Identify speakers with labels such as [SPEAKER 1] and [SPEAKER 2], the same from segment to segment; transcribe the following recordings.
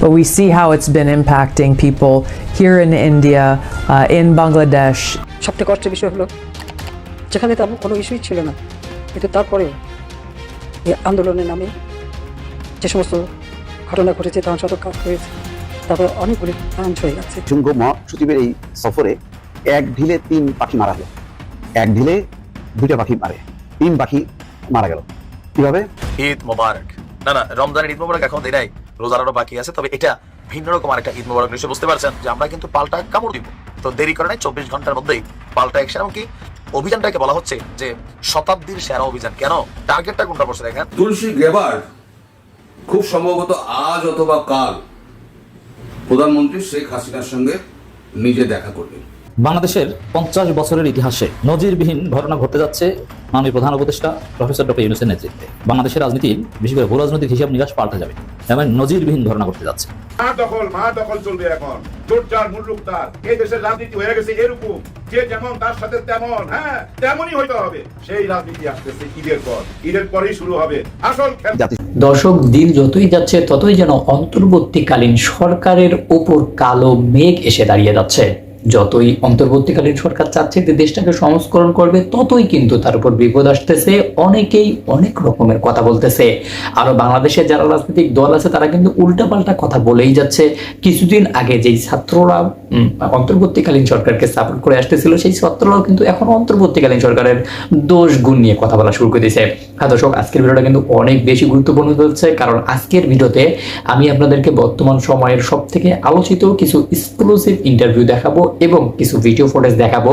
[SPEAKER 1] But we see how it's been impacting people here in India, uh, in Bangladesh,
[SPEAKER 2] সবথেকে কষ্টের বিষয় হলো যেখানে তার কোনো ইস্যুই ছিল না কিন্তু তারপরেও এই আন্দোলনের নামে যে সমস্ত ঘটনা ঘটেছে কাজ হয়েছে। তারপর অনেকগুলি হয়ে
[SPEAKER 3] মহাসচিবের এই সফরে এক ঢিলে তিন পাখি মারা হলো এক ঢিলে দুইটা পাখি মারে তিন পাখি মারা গেল। কীভাবে?
[SPEAKER 4] ঈদ মোবারক। না না রমজানের ঈদ মোবারক এখন দেয় নাই রোজার আরও বাকি আছে, তবে এটা ভিন্ন রকম আরেকটা ঈদ মোবারক নিশ্চয় বুঝতে পারছেন যে আমরা কিন্তু পাল্টা কামড় দিব। তো দেরি করে নাই, চব্বিশ ঘণ্টার মধ্যেই পাল্টা অ্যাকশন এমনকি অভিযানটাকে বলা হচ্ছে যে শতাব্দীর সেরা অভিযান। কেন? টার্গেটটা কোনটা বসে দেখেন?
[SPEAKER 5] তুলসী গ্রেবার্ড খুব সম্ভবত আজ অথবা কাল প্রধানমন্ত্রী শেখ হাসিনার সঙ্গে নিজে দেখা করবেন।
[SPEAKER 6] বাংলাদেশের পঞ্চাশ বছরের ইতিহাসে নজিরবিহীন ঘটনা ঘটতে যাচ্ছে মাননীয় প্রধান উপদেষ্টা প্রফেসর ডক্টর ইউনুসের নেতৃত্বে। বাংলাদেশের রাজনীতি বিশেষ করে ভূ রাজনৈতিক হিসাব নিকাশ পাল্টা যাবে। এমন নজিরবিহীন ঘটনা ঘটতে যাচ্ছে।
[SPEAKER 7] মা দখল মা দখল চলবে এখন। জোর মুল্লুক তার। এই দেশের রাজনীতি হয়ে গেছে এরকম। যে যেমন তার সাথে তেমন হ্যাঁ তেমনই হইতে হবে। সেই রাজনীতি আসতেছে ঈদের পর। ঈদের পরেই শুরু হবে আসল
[SPEAKER 8] দর্শক দিন যতই যাচ্ছে ততই যেন অন্তর্বর্তীকালীন সরকারের ওপর কালো মেঘ এসে দাঁড়িয়ে যাচ্ছে। যতই অন্তর্বর্তীকালীন সরকার চাচ্ছে যে দেশটাকে সংস্করণ করবে, ততই কিন্তু তার উপর বিপদ আসতেছে। অনেকেই অনেক রকমের কথা বলতেছে। আরও বাংলাদেশের যারা রাজনৈতিক দল আছে, তারা কিন্তু উল্টাপাল্টা কথা বলেই যাচ্ছে। কিছুদিন আগে যেই ছাত্ররা অন্তর্বর্তীকালীন সরকারকে সাপোর্ট করে আসতেছিল, সেই ছাত্ররাও কিন্তু এখন অন্তর্বর্তীকালীন সরকারের দোষ গুণ নিয়ে কথা বলা শুরু করে দিয়েছে। হ্যাঁ দর্শক, আজকের ভিডিওটা কিন্তু অনেক বেশি গুরুত্বপূর্ণ হচ্ছে কারণ আজকের ভিডিওতে আমি আপনাদেরকে বর্তমান সময়ের সব থেকে আলোচিত কিছু এক্সক্লুসিভ ইন্টারভিউ দেখাবো। এবং কিছু ভিডিও ফুটেজ দেখাবো,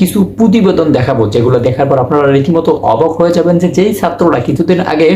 [SPEAKER 8] কিছু প্রতিবেদন দেখাবো, যেগুলো দেখার পর আপনারা রীতিমতো অবাক হয়ে যাবেন যে যেই ছাত্ররা কিছুদিন আগে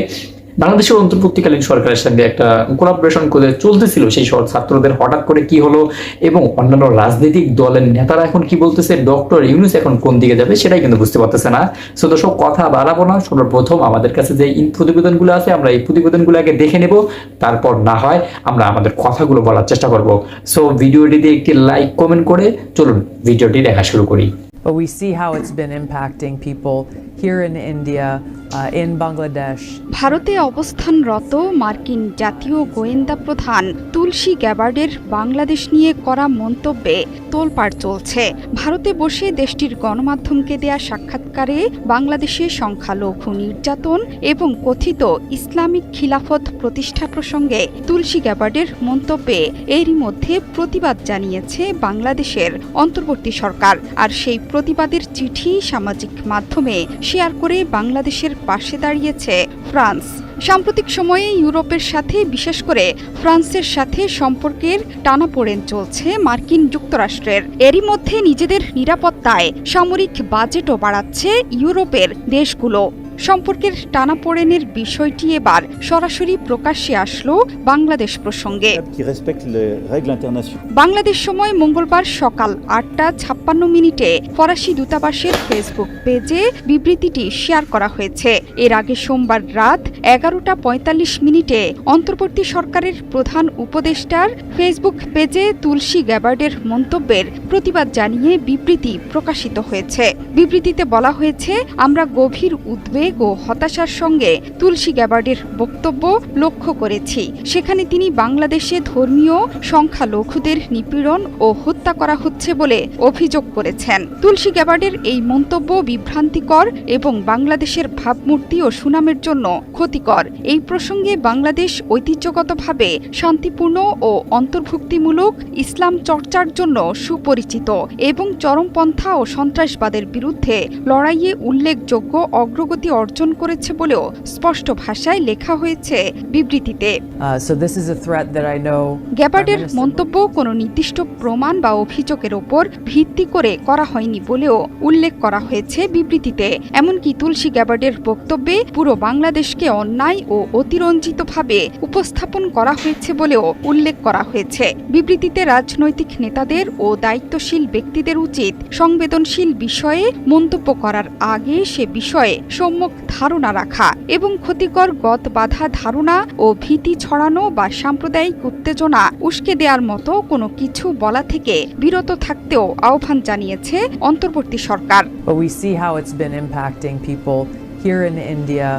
[SPEAKER 8] বাংলাদেশের অন্তর্বর্তীকালীন সরকারের সঙ্গে একটা কোলাবোরেশন করে চলতেছিল সেই সব ছাত্রদের হঠাৎ করে কি হলো এবং অন্যান্য রাজনৈতিক দলের নেতারা এখন কি বলতেছে? ডক্টর ইউনুস এখন কোন দিকে যাবে সেটাই কিন্তু বুঝতে পারতেছে না। সো দর্শক, কথা বাড়াবো না। সর্বপ্রথম আমাদের কাছে যে প্রতিবেদনগুলো আছে, আমরা এই প্রতিবেদনগুলো আগে দেখে নেব। তারপর না হয় আমরা আমাদের কথাগুলো বলার চেষ্টা করব। সো ভিডিওটিতে একটি লাইক কমেন্ট করে চলুন ভিডিওটি দেখা শুরু করি।
[SPEAKER 1] But we see how it's been impacting people here in India, uh, in Bangladesh,
[SPEAKER 9] ভারতে অবস্থানরত মার্কিন জাতীয় গোয়েন্দা প্রধান তুলসী গ্যাবার্ডের বাংলাদেশ নিয়ে করা মন্তব্যে তোলপাড় চলছে। ভারতে বসে দেশটির গণমাধ্যমকে দেয়া সাক্ষাৎকারে বাংলাদেশে সংখ্যালঘু নির্যাতন এবং কথিত ইসলামিক খিলাফত প্রতিষ্ঠা প্রসঙ্গে তুলসী গ্যাবার্ডের মন্তব্যে এরই মধ্যে প্রতিবাদ জানিয়েছে বাংলাদেশের অন্তর্বর্তী সরকার। আর সেই প্রতিবাদের চিঠি সামাজিক মাধ্যমে শেয়ার করে বাংলাদেশের পাশে দাঁড়িয়েছে ফ্রান্স। সাম্প্রতিক সময়ে ইউরোপের সাথে, বিশেষ করে ফ্রান্সের সাথে সম্পর্কের টানাপোড়েন চলছে মার্কিন যুক্তরাষ্ট্রের। এরই মধ্যে নিজেদের নিরাপত্তায় সামরিক বাজেটও বাড়াচ্ছে ইউরোপের দেশগুলো। সম্পর্কের টানাপোড়েনের বিষয়টি এবার সরাসরি প্রকাশ্যে আসলো বাংলাদেশ প্রসঙ্গে. বাংলাদেশ সময় মঙ্গলবার সকাল আটটা ছাপ্পান্ন মিনিটে ফরাসি দূতাবাসের ফেসবুক পেজে বিবৃতিটি শেয়ার করা হয়েছে। এর আগে সোমবার রাত এগারোটা পঁয়তাল্লিশ মিনিটে অন্তর্বর্তী সরকারের প্রধান উপদেষ্টার ফেসবুক পেজে তুলসী গ্যাবার্ডের মন্তব্যের প্রতিবাদ জানিয়ে বিবৃতি প্রকাশিত হয়েছে। বিবৃতিতে বলা হয়েছে আমরা গভীর উদ্বেগ ও হতাশার সঙ্গে তুলসী গ্যাবার্ডের বক্তব্য লক্ষ্য করেছি। সেখানে তিনি বাংলাদেশে ধর্মীয় সংখ্যালঘুদের নিপীড়ন ও হত্যা করা হচ্ছে বলে অভিযোগ করেছেন। তুলসী গ্যাবার্ডের এই মন্তব্য বিভ্রান্তিকর এবং বাংলাদেশের ভাবমূর্তি ও সুনামের জন্য ক্ষতিকর। এই প্রসঙ্গে বাংলাদেশ ঐতিহ্যগতভাবে শান্তিপূর্ণ ও অন্তর্ভুক্তিমূলক ইসলাম চর্চার জন্য সুপরিচিত এবং চরমপন্থা ও সন্ত্রাসবাদের বিরুদ্ধে লড়াইয়ে উল্লেখযোগ্য অগ্রগতি অর্জন করেছে বলেও স্পষ্ট ভাষায় লেখা হয়েছে বিবৃতিতে
[SPEAKER 1] Uh.
[SPEAKER 9] গ্যাবার্ডের মন্তব্য কোনো নির্দিষ্ট প্রমাণ বা অভিযোগের ওপর ভিত্তি করে করা হয়নি বলেও উল্লেখ করা হয়েছে বিবৃতিতে এমনকি তুলসী গ্যাবার্ডের বক্তব্যে পুরো বাংলাদেশকে অন্যায় ও অতিরঞ্জিতভাবে উপস্থাপন করা হয়েছে বলেও উল্লেখ করা হয়েছে বিবৃতিতে রাজনৈতিক নেতাদের ও দায়িত্বশীল ব্যক্তিদের উচিত সংবেদনশীল বিষয়ে মন্তব্য করার আগে সে বিষয়ে সম্যক ধারণা রাখা এবং ক্ষতিকর গত বাধা ধারণা ও ভীতি ছড়ানো বা সাম্প্রদায়িক উত্তেজনা উস্কে দেওয়ার মতো কোনো কিছু বলা থেকে বিরত থাকতেও আহ্বান জানিয়েছে অন্তর্বর্তী সরকার।
[SPEAKER 1] Here in India,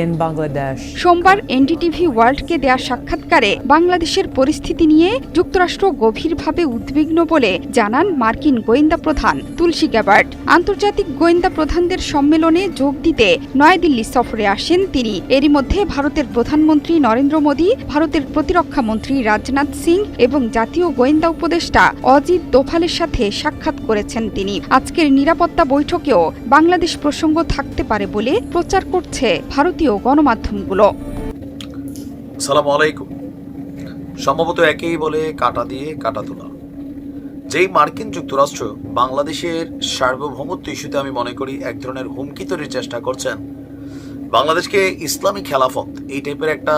[SPEAKER 1] in Bangladesh.
[SPEAKER 9] সোমবার এনডিটিভি ওয়ার্ল্ডকে দেয়া সাক্ষাৎকারে বাংলাদেশের পরিস্থিতি নিয়ে যুক্তরাষ্ট্র গভীরভাবে উদ্বিগ্ন বলে জানান মার্কিন গোয়েন্দা প্রধান তুলসী গ্যাবার্ড আন্তর্জাতিক গোয়েন্দা প্রধানদের সম্মেলনে যোগ দিতে নয়াদিল্লি সফরে আসেন তিনি। এরই মধ্যে ভারতের প্রধানমন্ত্রী নরেন্দ্র মোদী, ভারতের প্রতিরক্ষা মন্ত্রী রাজনাথ সিং এবং জাতীয় গোয়েন্দা উপদেষ্টা অজিত দোভালের সাথে সাক্ষাৎ করেছেন তিনি। আজকের নিরাপত্তা বৈঠকেও বাংলাদেশ প্রসঙ্গ থাকতে পারে বলে প্রচার করছে ভারতীয় গণমাধ্যমগুলো।
[SPEAKER 4] সালাম আলাইকুম। সম্ভবত একেই বলে কাটা দিয়ে কাটা তোলা। যেই মার্কিন যুক্তরাষ্ট্র বাংলাদেশের সার্বভৌমত্ব ইস্যুতে আমি মনে করি এক ধরনের হুমকি তৈরির চেষ্টা করছেন, বাংলাদেশকে ইসলামী খেলাফত এই টাইপের একটা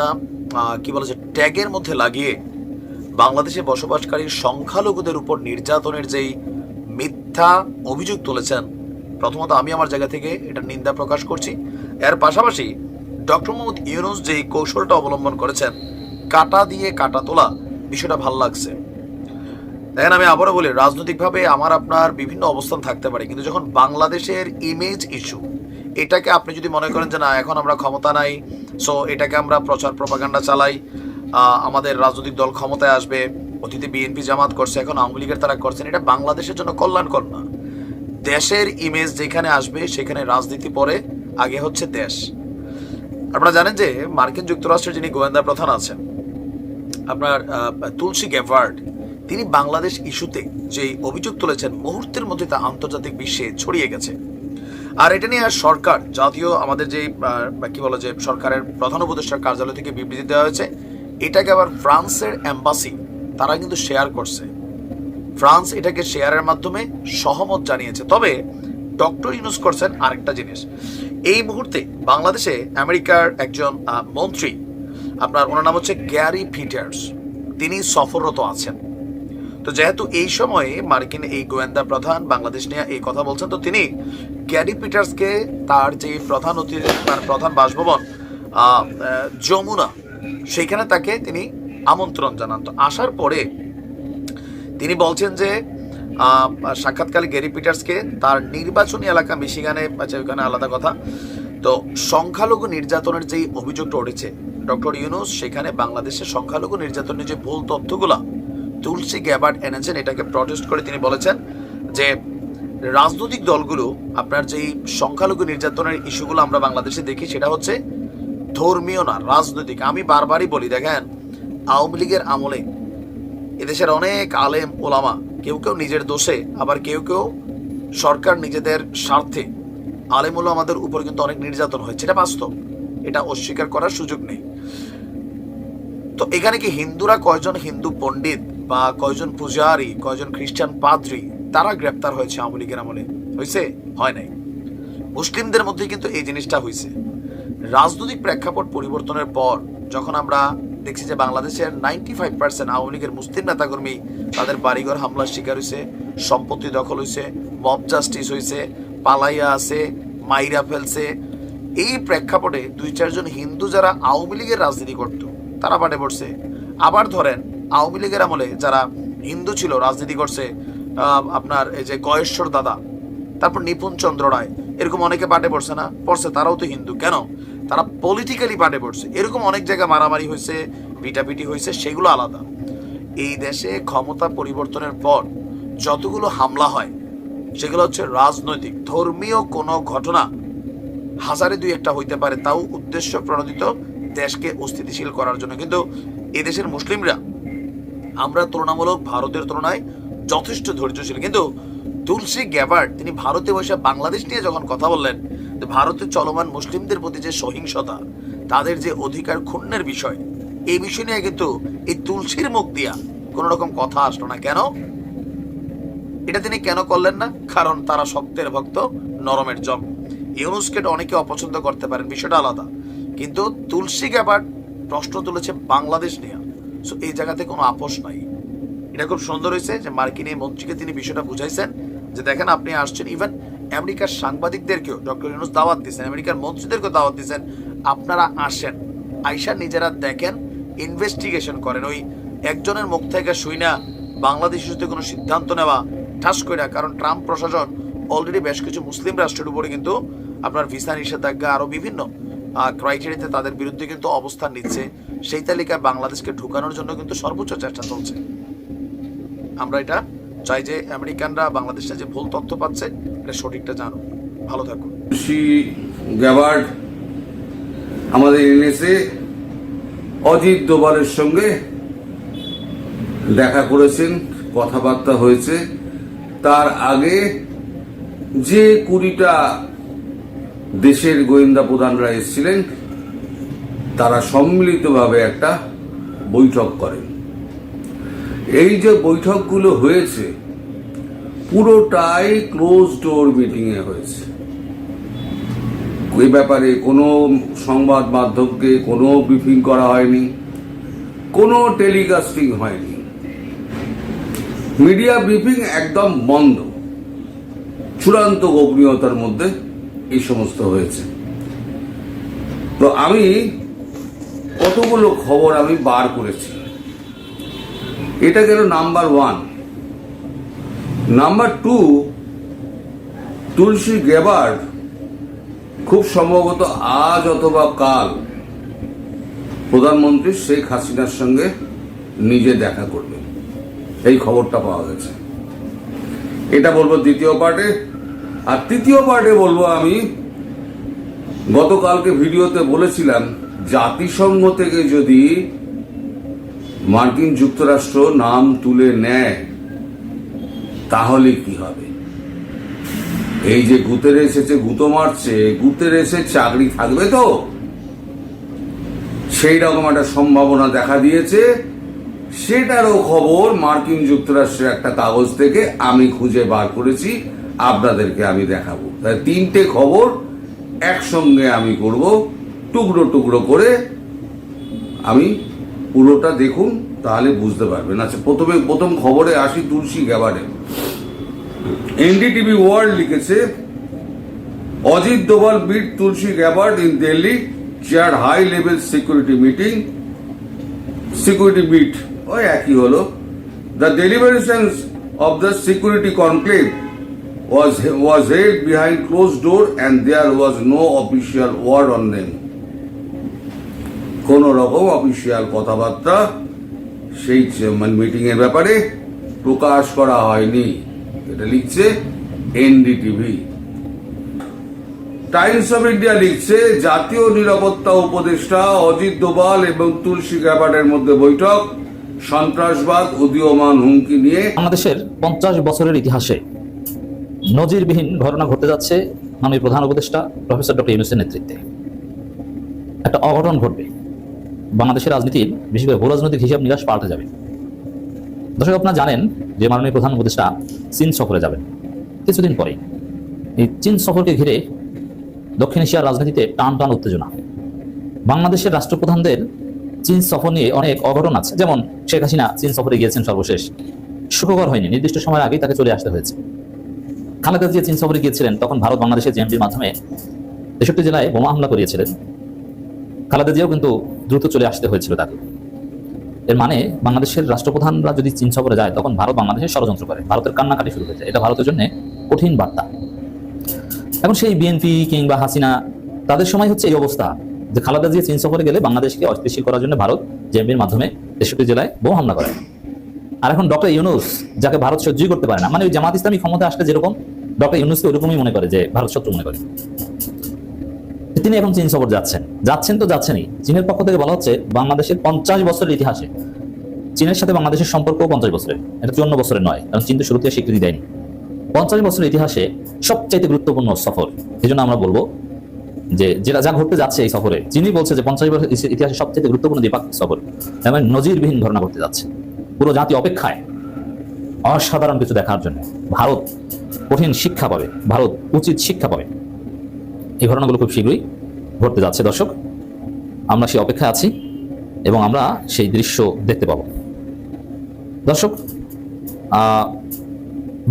[SPEAKER 4] কি বলা যায় ট্যাগের মধ্যে লাগিয়ে বাংলাদেশে বসবাসকারী সংখ্যালঘুদের উপর নির্যাতনের যেই মিথ্যা অভিযোগ তুলেছেন, প্রথমত আমি আমার জায়গা থেকে এটা নিন্দা প্রকাশ করছি। এর পাশাপাশি ডক্টর মোহাম্মদ ইউনুস যে কৌশলটা অবলম্বন করেছেন, কাটা দিয়ে কাটা তোলা, বিষয়টা ভালো লাগছে। দেখেন, আমি আবারও বলি, রাজনৈতিকভাবে আমার আপনার বিভিন্ন অবস্থান থাকতে পারে, কিন্তু যখন বাংলাদেশের ইমেজ ইস্যু এটাকে আপনি যদি মনে করেন যে না, এখন আমরা ক্ষমতা নাই সো এটাকে আমরা প্রচার প্রপাগান্ডা চালাই আমাদের রাজনৈতিক দল ক্ষমতায় আসবে, অতীতে বিএনপি জামাত করছে, এখন আওয়ামী লীগের তারা করছেন, এটা বাংলাদেশের জন্য কল্যাণকর না। দেশের ইমেজ যেখানে আসবে, সেখানে রাজনীতি পরে আগে হচ্ছে দেশ। আপনারা জানেন যে মার্কিন যুক্তরাষ্ট্রের যিনি গোয়েন্দা প্রধান আছেন, আপনার তুলসী গ্যাভার্ড তিনি বাংলাদেশ ইস্যুতে যে অভিযোগ তুলেছেন, মুহূর্তের মধ্যে তা আন্তর্জাতিক বিশ্বে ছড়িয়ে গেছে। আর এটা নিয়ে সরকার, জাতীয় আমাদের যে কি বলে যে, সরকারের প্রধান উপদেষ্টার কার্যালয় থেকে বিবৃতি দেওয়া হয়েছে, এটাকে আবার ফ্রান্সের এম্বাসি, তারা কিন্তু শেয়ার করছে। ফ্রান্স এটাকে শেয়ারের মাধ্যমে সহমত জানিয়েছে। তবে ডক্টর ইউনুস করছেন আরেকটা জিনিস। এই মুহূর্তে বাংলাদেশে আমেরিকার একজন মন্ত্রী। আপনার, ওনার নাম হচ্ছে গ্যারি ফিটার্স তিনি সফররত আছেন। তো যেহেতু এই সময়ে মার্কিন এই গোয়েন্দা প্রধান বাংলাদেশ নিয়ে এই কথা বলছেন, তো তিনি গ্যারি পিটার্সকে তার যে প্রধান অতি তার প্রধান বাসভবন যমুনা সেখানে তাকে তিনি আমন্ত্রণ জানান। তো আসার পরে তিনি বলছেন যে সাক্ষাৎকালে গেরি পিটার্সকে তার নির্বাচনী এলাকা মিশিগানে আচ্ছা ওখানে আলাদা কথা। তো সংখ্যালঘু নির্যাতনের যেই অভিযোগটা উঠেছে, ডক্টর ইউনুস সেখানে বাংলাদেশের সংখ্যালঘু নির্যাতনের যে ভুল তথ্যগুলা তুলসী গ্যাবার্ড এনেছেন, এটাকে প্রটেস্ট করে তিনি বলেছেন যে রাজনৈতিক দলগুলো, আপনার যেই সংখ্যালঘু নির্যাতনের ইস্যুগুলো আমরা বাংলাদেশে দেখি, সেটা হচ্ছে ধর্মীয় না, রাজনৈতিক। আমি বারবারই বলি, দেখেন, আওয়ামী লীগের আমলে এদেশের অনেক আলেম, ওলামা কেউ কেউ নিজের দোষে, আবার কেউ কেউ সরকার নিজেদের স্বার্থে। আলেম আমাদের উপর কিন্তু অনেক নির্যাতন হয়েছে এটা বাস্তব। এটা অস্বীকার করার সুযোগ নেই। তো এখানে কি হিন্দুরা কয়জন হিন্দু পণ্ডিত বা কয়জন পূজারি, কয়জন খ্রিস্টান পাদ্রী, তারা গ্রেপ্তার হয়েছে আওয়ামী লীগের আমলে? হয়েছে? হয় নাই। মুসলিমদের মধ্যে কিন্তু এই জিনিসটা হয়েছে। রাজনৈতিক প্রেক্ষাপট পরিবর্তনের পর যখন আমরা দেখছি যে বাংলাদেশের নাইনটি ফাইভ পার্সেন্ট আওয়ামী লীগের মুসলিম নেতাকর্মী তাদের বাড়িঘর হামলার শিকার হয়েছে সম্পত্তি দখল হয়েছে মব জাস্টিস হয়েছে পালাইয়া আছে, মাইরা ফেলছে। এই প্রেক্ষাপটে দুই চারজন হিন্দু যারা আওয়ামী লীগের রাজনীতি করত, তারা পাটে পড়ছে। আবার ধরেন, আওয়ামী লীগের আমলে যারা হিন্দু ছিল, রাজনীতি করছে আপনার এই যে গয়েশ্বর দাদা, তারপর নিপুণ চন্দ্র রায়, এরকম অনেকে পাটে পড়ছে না, পড়ছে তারাও তো হিন্দু। কেন? তারা পলিটিক্যালি পাটে পড়ছে। এরকম অনেক জায়গায় মারামারি হয়েছে, পিটাপিটি হয়েছে, সেগুলো আলাদা। এই দেশে ক্ষমতা পরিবর্তনের পর যতগুলো হামলা হয়, সেগুলো হচ্ছে রাজনৈতিক। ধর্মীয় কোনো ঘটনা হাজারে দুই একটা হইতে পারে, তাও উদ্দেশ্য প্রণোদিত দেশকে অস্থিতিশীল করার জন্য। কিন্তু এদেশের মুসলিমরা, আমরা তুলনামূলক ভারতের তুলনায় যথেষ্ট ধৈর্যশীল। কিন্তু তুলসী গ্যাবার্ড তিনি ভারতে বসে বাংলাদেশ নিয়ে যখন কথা বললেন ভারতে চলমান মুসলিমদের প্রতি যে সহিংসতা, তাদের যে অধিকার ক্ষুণ্ণের বিষয় এই বিষয় নিয়ে কিন্তু এই তুলসীর মুখ দিয়া কোন রকম কথা আসলো না। কেন? এটা তিনি কেন করলেন না? কারণ তারা শক্তের ভক্ত, নরমের জম। ইউনুসকে অনেকে অপছন্দ করতে পারেন, বিষয়টা আলাদা। কিন্তু তুলসী গ্যাবার্ড প্রশ্ন তুলেছে বাংলাদেশ নিয়ে। সো এই জায়গাতে কোনো আপোষ নাই। এটা খুব সুন্দর হয়েছে যে মার্কিন এই মন্ত্রীকে তিনি বিষয়টা বুঝাইছেন যে, দেখেন, আপনি আসছেন ইভেন আমেরিকার সাংবাদিকদেরকেও ডক্টর ইউনুস দাওয়াত দিয়েছেন, আমেরিকার মন্ত্রীদেরকেও দাওয়াত দিয়েছেন, আপনারা আসেন। আইসা নিজেরা দেখেন ইনভেস্টিগেশন করেন। ওই একজনের মুখ থেকে শুই না বাংলাদেশ ইস্যুতে কোনো সিদ্ধান্ত নেওয়া, ঠাস করে কারণ ট্রাম্প প্রশাসন অলরেডি বেশ কিছু মুসলিম রাষ্ট্রের উপরে কিন্তু আপনার ভিসা নিষেধাজ্ঞা আরও বিভিন্ন ক্রাইটেরিয়াতে তাদের বিরুদ্ধে কিন্তু অবস্থান নিচ্ছে। সেই তালিকায় বাংলাদেশকে ঢুকানোর জন্য কিন্তু সর্বোচ্চ চেষ্টা চলছে। আমরা এটা চাই যে আমেরিকানরা বাংলাদেশে যে ভুল তথ্য পাচ্ছে, এটা সঠিকটা জানো ভালো থাকুন।
[SPEAKER 5] গ্যাবার্ড আমাদের এনেছে। অজিত দোবালের সঙ্গে দেখা করেছেন, কথাবার্তা হয়েছে। তার আগে যে কুড়িটা দেশের গোয়েন্দা প্রধানরা এসেছিলেন, তারা সম্মিলিতভাবে একটা বৈঠক করেন। এই যে বৈঠকগুলো হয়েছে, পুরোটাই ক্লোজ ডোর মিটিংয়ে হয়েছে। এই ব্যাপারে কোনো সংবাদ মাধ্যমকে কোনো ব্রিফিং করা হয়নি, কোনো টেলিকাস্টিং হয়নি। মিডিয়া ব্রিফিং একদম বন্ধ। চূড়ান্ত গোপনীয়তার মধ্যে এই সমস্ত হয়েছে। তো আমি কতগুলো খবর আমি বার করেছি এটা গেল number one. Number two, Tulsi Gabbard খুব সম্ভবত আজ অথবা কাল প্রধানমন্ত্রী শেখ হাসিনার সঙ্গে নিজে দেখা করবেন। এই খবরটা পাওয়া গেছে। এটা বলব দ্বিতীয় পার্টে। আর তৃতীয় পার্টে বলব আমি, গতকালকে ভিডিওতে বলেছিলাম, জাতিসংঘ থেকে যদি মার্কিন যুক্তরাষ্ট্র নাম তুলে নেয়, তাহলে কি হবে? এই যে গুতের এসেছে, গুতো মারছে, গুতের এসে চাকরি থাকবে তো? সেই রকম একটা সম্ভাবনা দেখা দিয়েছে। সেটারও খবর মার্কিন যুক্তরাষ্ট্রের একটা কাগজ থেকে আমি খুঁজে বার করেছি, আপনাদেরকে আমি দেখাবো। তাই তিনটে খবর একসঙ্গে আমি করব, টুকরো টুকরো করে আমি পুরোটা দেখুন, তাহলে বুঝতে পারবেন। আচ্ছা প্রথমে প্রথম খবরে আসি তুলসী গ্যাবারে। এনডিটিভি ওয়ার্ল্ড লিখেছে, Ajit Doval meet Tulsi Gabbard in Delhi, chair high level security meeting. Security bit ওই একই হলো। The deliberations of the security conclave was was held behind closed door and there was no official word on them কোন রকম official কথাবার্তা সেই meeting এর ব্যাপারে প্রকাশ করা হয়নি। এটা লিখছে এনডিটিভি। টাইমস অফ ইন্ডিয়া লিখছে, জাতীয় নিরাপত্তা উপদেষ্টা অজিত দোভাল এবং তুলসী গ্যাবার্ডের মধ্যে বৈঠক, সন্ত্রাসবাদ উদীয়মান হুমকি নিয়ে
[SPEAKER 6] বাংলাদেশের পঞ্চাশ বছরের ইতিহাসে নজিরবিহীন ঘটনা ঘটতে যাচ্ছে মাননীয় প্রধান উপদেষ্টা প্রফেসর ডক্টর ইউনুসের নেতৃত্বে। একটা অঘটন ঘটবে। বাংলাদেশের রাজনীতির, বিশেষ করে ভূ রাজনৈতিক হিসাব নিকাশ পাল্টে যাবে। দর্শক, আপনারা জানেন যে মাননীয় প্রধান উপদেষ্টা চীন সফরে যাবেন। কিছুদিন পরে এই চীন সফরকে ঘিরে দক্ষিণ এশিয়ার রাজনীতিতে টান টান উত্তেজনা। বাংলাদেশের রাষ্ট্রপ্রধানদের চীন সফর নিয়ে অনেক অঘটন আছে। যেমন শেখ হাসিনা চীন সফরে গিয়েছেন সর্বশেষ। সুখকর হয়নি। নির্দিষ্ট সময়ের আগেই তাকে চলে আসতে হয়েছে। খালেদা জিয়া চীন সফরে গিয়েছিলেন, তখন ভারত বাংলাদেশের জেএমডির মাধ্যমে তেষট্টি জেলায় বোমা হামলা করিয়েছিলেন। খালেদা জিয়াও কিন্তু দ্রুত চলে আসতে হয়েছিল তাকে। এর মানে বাংলাদেশের রাষ্ট্রপ্রধানরা যদি চীন সফরে যায়, তখন ভারত বাংলাদেশের ষড়যন্ত্র করে। ভারতের কান্নাকাটি শুরু হয়েছে। এটা ভারতের জন্য কঠিন বার্তা। এখন সেই বিএনপি কিংবা হাসিনা, তাদের সময় হচ্ছে এই অবস্থা যে খালেদা জিয়া চীন সফরে গেলে বাংলাদেশকে অস্থিতিশীল করার জন্য ভারত জেএমবির মাধ্যমে তেষট্টি জেলায় বোম হামলা করে। আর এখন ডক্টর ইউনুস, যাকে ভারত সহ্যই করতে পারে না মানে ওই জামাত ইসলামী ক্ষমতা আসলে যেরকম, ডক্টর ইউনুসকে ওরকমই মনে করে যে ভারত শত্রু মনে করে। তিনি এখন চীন সফর যাচ্ছেন। যাচ্ছেন তো যাচ্ছেনই। চীনের পক্ষ থেকে বলা হচ্ছে বাংলাদেশের পঞ্চাশ বছরের ইতিহাসে চীনের সাথে বাংলাদেশের সম্পর্ক পঞ্চাশ বছরের। এটা চুয়ান্ন বছরের নয়, কারণ চীন তো শুরুতে স্বীকৃতি দেয়নি। পঞ্চাশ বছরের ইতিহাসে সবচাইতে গুরুত্বপূর্ণ সফর, এই জন্য আমরা বলব যে যেটা যা ঘটতে যাচ্ছে এই সফরে যিনি বলছে যে পঞ্চাশ বছর ইতিহাসে সবচেয়ে গুরুত্বপূর্ণ দ্বিপাক্ষিক সফর এমন নজিরবিহীন ঘটনা ঘটতে যাচ্ছে। পুরো জাতি অপেক্ষায় অসাধারণ কিছু দেখার জন্য। ভারত কঠিন শিক্ষা পাবে, ভারত উচিত শিক্ষা পাবে। এই ঘটনাগুলো খুব শীঘ্রই ঘটতে যাচ্ছে, দর্শক। আমরা সেই অপেক্ষায় আছি এবং আমরা সেই দৃশ্য দেখতে পাবো। দর্শক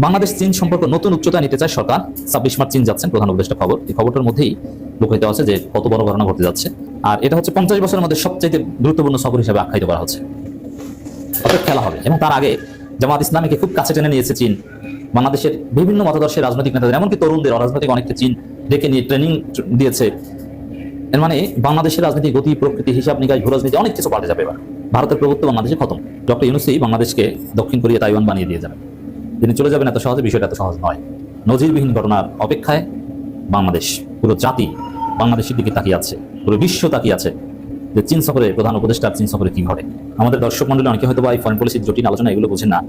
[SPEAKER 6] বাংলাদেশ চীন সম্পর্ক নতুন উচ্চতা নিতে চায় সরকার। ছাব্বিশ মার্চ চীন যাচ্ছেন প্রধান উপদেষ্টা খবর। এই খবরটার মধ্যেই লুকাইতে আছে যে কত বড় ঘটনা ঘটতে যাচ্ছে। আর এটা হচ্ছে পঞ্চাশ বছরের মধ্যে সবচেয়ে গুরুত্বপূর্ণ সফর হিসেবে আখ্যায়িত করা হচ্ছে। অর্থাৎ খেলা হবে। এবং তার আগে জামাত ইসলামীকে খুব কাছে টেনে নিয়েছে চীন। বাংলাদেশের বিভিন্ন মতাদর্শের রাজনৈতিক নেতাদের, এমনকি তরুণদের, অরাজনৈতিক অনেককে চীন ডেকে নিয়ে ট্রেনিং দিয়েছে। এর মানে বাংলাদেশের রাজনীতি, গতি, প্রকৃতি, হিসাব নিকাশ ভূ রাজনীতি অনেক কিছু পাল্টে যাবে এবার। ভারতের প্রভুত্ব বাংলাদেশে খতম। ডক্টর ইউনুসি বাংলাদেশকে দক্ষিণ কোরিয়া, তাইওয়ান বানিয়ে দিয়ে যাবেন। তিনি চলে যাবেন এত সহজে, বিষয়টা এত সহজ নয়। নজিরবিহীন ঘটনার অপেক্ষায় বাংলাদেশ, পুরো জাতি বাংলাদেশের দিকে তাকিয়ে আছে, পুরো বিশ্ব তাকিয়ে আছে যে চীন সফরে প্রধান উপদেষ্টা চীন সফরে কি ঘটে। আমাদের দর্শক মন্ডলী অনেকে হয়তো বা এই ফরেন পলিসির জটিল আলোচনা এগুলো বোঝেন না।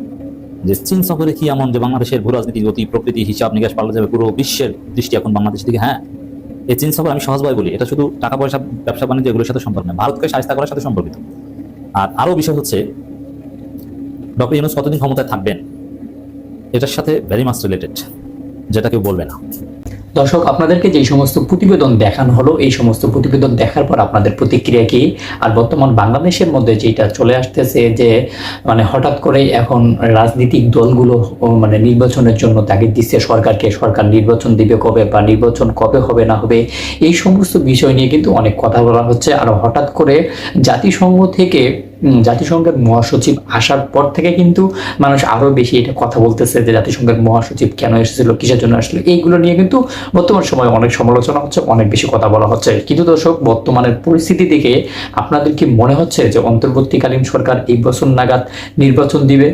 [SPEAKER 6] যে চীন সফরে কি এমন যে বাংলাদেশের ভূ রাজনীতি গতি, প্রকৃতি, হিসাব নিকাশ পাল্লা যাবে, পুরো বিশ্বের দৃষ্টি এখন বাংলাদেশ দিকে। হ্যাঁ এই চীন সফর আমি সহজভাবে বলি, এটা শুধু টাকা পয়সা, ব্যবসা, বাণিজ্য এগুলোর সাথে সম্পর্ক নয়, ভারতকে সাহিত্য করার সাথে সম্পর্কিত। আর আরও বিষয় হচ্ছে, ডক্টর ইউনুস কতদিন ক্ষমতায় থাকবেন? এটার সাথে ভেরি মাস রিলেটেড যেটা কেউ বলবে না।
[SPEAKER 8] দর্শক, আপনাদেরকে যে সমস্ত প্রতিবেদন দেখানো হলো, এই সমস্ত প্রতিবেদন দেখার পর আপনাদের প্রতিক্রিয়া কি? আর বর্তমান বাংলাদেশের মধ্যে যেটা চলে আসতেছে যে মানে হঠাৎ করেই এখন রাজনৈতিক দলগুলো মানে নির্বাচনের জন্য তাগিদ দিচ্ছে সরকারকে। সরকার নির্বাচন দিবে কবে বা নির্বাচন কবে হবে, না হবে, এই সমস্ত বিষয় নিয়ে কিন্তু অনেক কথা বলা হচ্ছে। আর হঠাৎ করে জাতিসংঘ থেকে জাতিসংঘের মহাসচিব আসার পর থেকে কিন্তু মানুষ আরও বেশি এটা কথা বলতেছে যে জাতিসংঘের মহাসচিব কেন এসেছিল, কিসের জন্য আসলো, এইগুলো নিয়ে কিন্তু বর্তমান সময়ে অনেক সমালোচনা হচ্ছে, অনেক বেশি কথা বলা হচ্ছে। কিন্তু দর্শক, বর্তমানের পরিস্থিতি দেখে আপনাদের কি মনে হচ্ছে যে অন্তর্বর্তীকালীন সরকার এই বছর নাগাদ নির্বাচন দিবে?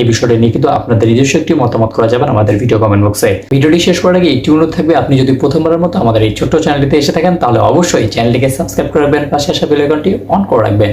[SPEAKER 8] এই বিষয়টা নিয়ে কিন্তু আপনাদের নিজস্ব একটি মতামত করা যাবেন আমাদের ভিডিও কমেন্ট বক্সে ভিডিওটি শেষ করার আগে একটি অনুরোধ থাকবে, আপনি যদি প্রথমবারের মতো আমাদের এই ছোট্ট চ্যানেলটিতে এসে থাকেন, তাহলে অবশ্যই চ্যানেলটিকে সাবস্ক্রাইব করে রাখবেন, পাশে আসা বেল আইকনটি অন করে রাখবেন।